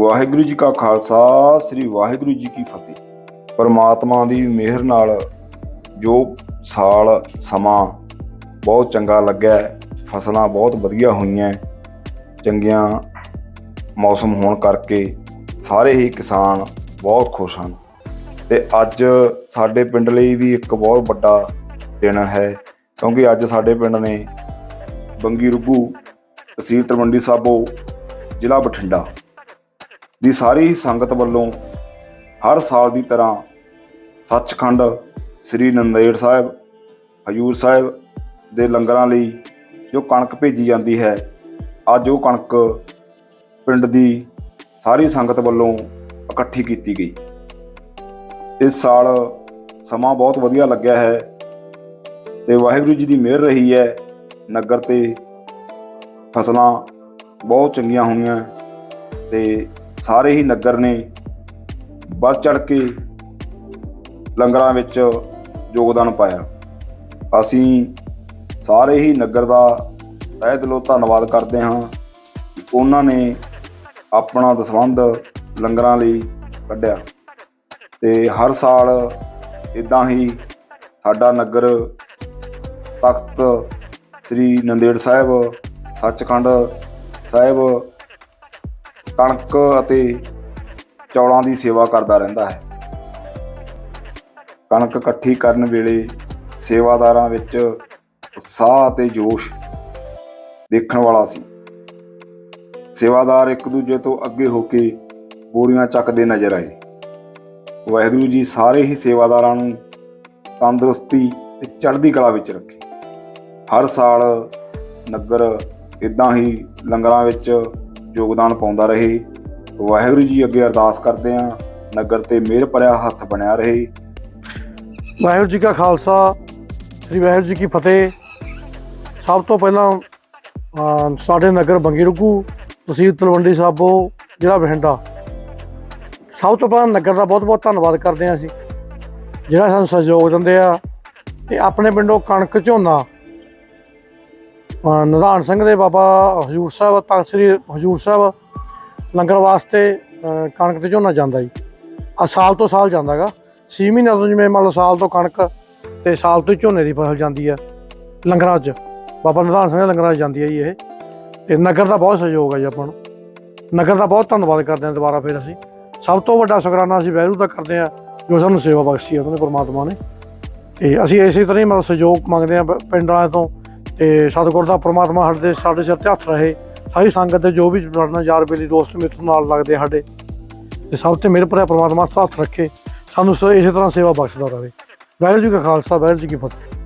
ਵਾਹਿਗੁਰੂ ਜੀ ਕਾ ਖਾਲਸਾ, ਸ੍ਰੀ ਵਾਹਿਗੁਰੂ ਜੀ ਕੀ ਫਤਿਹ। ਪਰਮਾਤਮਾ ਦੀ ਮਿਹਰ ਨਾਲ ਜੋ ਸਾਲ, ਸਮਾਂ ਬਹੁਤ ਚੰਗਾ ਲੱਗਿਆ ਫਸਲਾਂ ਬਹੁਤ ਵਧੀਆ ਹੋਈਆਂ ਚੰਗੀਆਂ ਮੌਸਮ ਹੋਣ ਕਰਕੇ ਸਾਰੇ ਹੀ ਕਿਸਾਨ ਬਹੁਤ ਖੁਸ਼ ਹਨ। ਤੇ ਅੱਜ ਸਾਡੇ ਪਿੰਡ ਲਈ ਵੀ ਇੱਕ ਬਹੁਤ ਵੱਡਾ ਦਿਨ ਹੈ, ਕਿਉਂਕਿ ਅੱਜ ਸਾਡੇ ਪਿੰਡ ਨੇ ਬੰਗੀ ਰੁੱਗੂ ਤਹਿਸੀਲ ਤਲਵੰਡੀ ਸਾਬੋ ਜ਼ਿਲ੍ਹਾ ਬਠਿੰਡਾ ਦੀ ਸਾਰੀ ਸੰਗਤ ਵੱਲੋਂ ਹਰ ਸਾਲ ਦੀ ਤਰ੍ਹਾਂ ਸੱਚਖੰਡ ਸ੍ਰੀ ਨੰਦੇੜ ਸਾਹਿਬ ਹਜੂਰ ਸਾਹਿਬ ਦੇ ਲੰਗਰਾਂ ਲਈ ਜੋ ਕਣਕ ਭੇਜੀ ਜਾਂਦੀ ਹੈ, ਅੱਜ ਉਹ ਕਣਕ ਪਿੰਡ ਦੀ ਸਾਰੀ ਸੰਗਤ ਵੱਲੋਂ ਇਕੱਠੀ ਕੀਤੀ ਗਈ। ਇਸ ਸਾਲ ਸਮਾਂ ਬਹੁਤ ਵਧੀਆ ਲੱਗਿਆ ਹੈ ਤੇ ਵਾਹਿਗੁਰੂ ਜੀ ਦੀ ਮਿਹਰ ਰਹੀ ਹੈ, ਨਗਰ ਤੇ ਫਸਲਾਂ ਬਹੁਤ ਚੰਗੀਆਂ ਹੋਈਆਂ ਤੇ ਸਾਰੇ ਹੀ ਨਗਰ ਨੇ ਵੱਧ ਚੜ ਕੇ ਲੰਗਰਾਂ ਵਿੱਚ ਯੋਗਦਾਨ ਪਾਇਆ। ਅਸੀਂ ਸਾਰੇ ਹੀ ਨਗਰ ਦਾ ਤਹਿ ਦਿਲੋਂ ਧੰਨਵਾਦ ਕਰਦੇ ਹਾਂ ਉਹਨਾਂ ਨੇ ਆਪਣਾ ਦਸਵੰਧ ਲੰਗਰਾਂ ਲਈ ਕੱਢਿਆ ਤੇ ਹਰ ਸਾਲ ਇਦਾਂ ਹੀ ਸਾਡਾ ਨਗਰ ਤਖਤ ਸ੍ਰੀ ਨੰਦੇੜ ਸਾਹਿਬ, ਸੱਚਖੰਡ ਸਾਹਿਬ ਕਣਕ ਅਤੇ ਚੌਲਾਂ ਦੀ ਸੇਵਾ ਕਰਦਾ ਰਹਿੰਦਾ ਹੈ। ਕਣਕ ਇਕੱਠੀ ਕਰਨ ਵੇਲੇ ਸੇਵਾਦਾਰਾਂ ਵਿੱਚ ਉਤਸ਼ਾਹ ਅਤੇ ਜੋਸ਼ ਦੇਖਣ ਵਾਲਾ ਸੀ। ਸੇਵਾਦਾਰ ਇੱਕ ਦੂਜੇ ਤੋਂ ਅੱਗੇ ਹੋ ਕੇ ਬੋਰੀਆਂ ਚੱਕਦੇ ਨਜ਼ਰ ਆਏ। ਵਾਹਿਗੁਰੂ ਜੀ ਸਾਰੇ ਹੀ ਸੇਵਾਦਾਰਾਂ ਨੂੰ ਤੰਦਰੁਸਤੀ ਤੇ ਚੜ੍ਹਦੀ ਕਲਾ ਵਿੱਚ ਰੱਖੇ। ਹਰ ਸਾਲ ਨਗਰ ਇਦਾਂ ਹੀ ਲੰਗਰਾਂ ਵਿੱਚ ਯੋਗਦਾਨ ਪਾਉਂਦਾ ਰਹੇ। ਵਾਹਿਗੁਰੂ ਜੀ ਅੱਗੇ ਅਰਦਾਸ ਕਰਦੇ ਹਾਂ, ਨਗਰ ਤੇ ਮਿਹਰ ਭਰਿਆ ਹੱਥ ਬਣਿਆ ਰਹੇ। ਵਾਹਿਗੁਰੂ ਜੀ ਕਾ ਖਾਲਸਾ, ਸ੍ਰੀ ਵਾਹਿਗੁਰੂ ਜੀ ਕੀ ਫਤਿਹ। ਸਭ ਤੋਂ ਪਹਿਲਾਂ ਸਾਡੇ ਨਗਰ ਬੰਗੀ ਰੁੱਗੂ ਤਹਿਸੀਲ ਤਲਵੰਡੀ ਸਾਬੋ, ਜ਼ਿਲ੍ਹਾ ਬਠਿੰਡਾ। ਸਭ ਤੋਂ ਪਹਿਲਾਂ ਨਗਰ ਦਾ ਬਹੁਤ ਬਹੁਤ ਧੰਨਵਾਦ ਕਰਦੇ ਹਾਂ ਅਸੀਂ, ਜਿਹੜਾ ਸਾਨੂੰ ਸਹਿਯੋਗ ਦਿੰਦੇ ਆ ਤੇ ਆਪਣੇ ਪਿੰਡੋਂ ਕਣਕ ਝੋਨਾ ਨਿਧਾਨ ਸਿੰਘ ਦੇ ਬਾਬਾ ਹਜੂਰ ਸਾਹਿਬ, ਤਖਤ ਸ੍ਰੀ ਹਜੂਰ ਸਾਹਿਬ ਲੰਗਰ ਵਾਸਤੇ ਕਣਕ ਤੇ ਝੋਨਾ ਜਾਂਦਾ ਜੀ। ਆ ਸਾਲ ਤੋਂ ਸਾਲ ਜਾਂਦਾਗਾ। 6 ਮਹੀਨਿਆਂ ਤੋਂ ਜਿਵੇਂ ਮੰਨ ਲਓ ਸਾਲ ਤੋਂ ਕਣਕ ਤੇ ਸਾਲ ਤੋਂ ਹੀ ਝੋਨੇ ਦੀ ਫਸਲ ਜਾਂਦੀ ਆ ਲੰਗਰਾਂ 'ਚ। ਬਾਬਾ ਨਿਧਾਨ ਸਿੰਘ ਦੇ ਲੰਗਰਾਂ 'ਚ ਜਾਂਦੀ ਆ ਜੀ ਇਹ। ਤੇ ਨਗਰ ਦਾ ਬਹੁਤ ਸਹਿਯੋਗ ਆ ਜੀ ਆਪਾਂ ਨੂੰ। ਨਗਰ ਦਾ ਬਹੁਤ ਧੰਨਵਾਦ ਕਰਦੇ ਹਾਂ ਦੁਬਾਰਾ ਫਿਰ ਅਸੀਂ। ਸਭ ਤੋਂ ਵੱਡਾ ਸ਼ੁਕਰਾਨਾ ਅਸੀਂ ਵੈਰੂ ਦਾ ਕਰਦੇ ਹਾਂ ਜੋ ਸਾਨੂੰ ਸੇਵਾ ਬਖਸ਼ੀ ਆ ਉਹਨਾਂ ਨੇ ਪ੍ਰਮਾਤਮਾ ਨੇ। ਤੇ ਅਸੀਂ ਇਸੇ ਤਰ੍ਹਾਂ ਹੀ ਮਤਲਬ ਸਹਿਯੋਗ ਮੰਗਦੇ ਹਾਂ ਪ- ਪਿੰਡ ਵਾਲਿਆਂ ਤੋਂ ਤੇ ਸਤਿਗੁਰ ਦਾ ਪ੍ਰਮਾਤਮਾ ਸਾਡੇ ਦੇ- ਸਾਡੇ ਸਿਰ ਤੇ ਹੱਥ ਰਹੇ ਸਾਰੀ ਸੰਗਤ ਦੇ ਜੋ ਵੀ ਸਾਡੇ ਯਾਰ ਬੇਲੀ ਦੋਸਤ ਮਿੱਤਰ ਨਾਲ ਲੱਗਦੇ ਸਾਡੇ। ਤੇ ਸਭ ਤੇ ਮੇਰੇ ਭਰਾ ਪ੍ਰਮਾਤਮਾ ਹੱਥ ਰੱਖੇ। ਸਾਨੂੰ ਸ- ਇਸੇ ਤਰ੍ਹਾਂ ਸੇਵਾ ਬਖਸ਼ਦਾ ਰਹੇ। ਵਾਹਿਗੁਰੂ ਜੀ ਕਾ ਖਾਲਸਾ, ਵਾਹਿਗੁਰੂ ਜੀ ਕੀ ਫਤਿਹ।